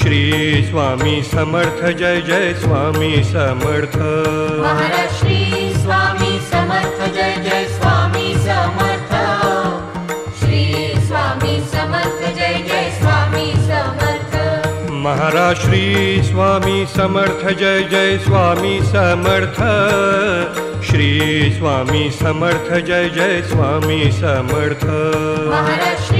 Shri Swami Samarth Jai Jai Swami Samarth. Maharaj Shri Swami Samarth Jai Jai Swami Samarth. Shri Swami Samarth Jai Jai Swami Samarth. Maharaj Shri Swami Samarth Jai Jai Swami Samarth. Shri Swami Samarth Jai Jai Swami Samarth. Maharaj Shri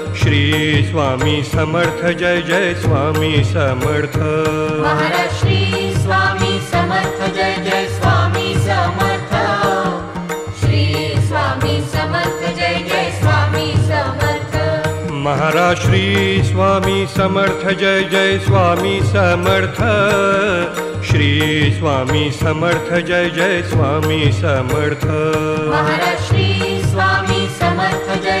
Shri Swami Samarth Jai Jai Swami Samarth. Maharaj Shri Swami Samarth Jai Jai Swami Samarth. Shri Swami Samarth Jai Jai Swami Samarth. Maharaj Shri Swami Samarth Jai Jai Swami Samarth. Shri Swami Samarth Jai Jai Swami Samarth. Maharaj Shri Swami Samarth Jai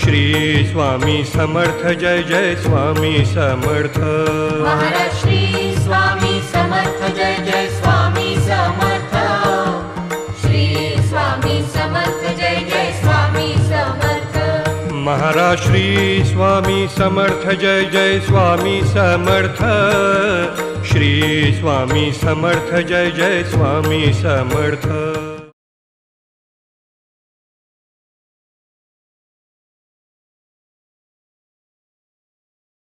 Shri Swami Samarth Jai Jai Swami Samarth. Maharaj Shri Swami Samarth Jai Jai Swami Samarth. Shri Swami Samarth Jai Jai Swami Samarth. Maharaj Shri Swami Samarth Jai Jai Swami Samarth. Shri Swami Samarth Jai Jai Swami Samarth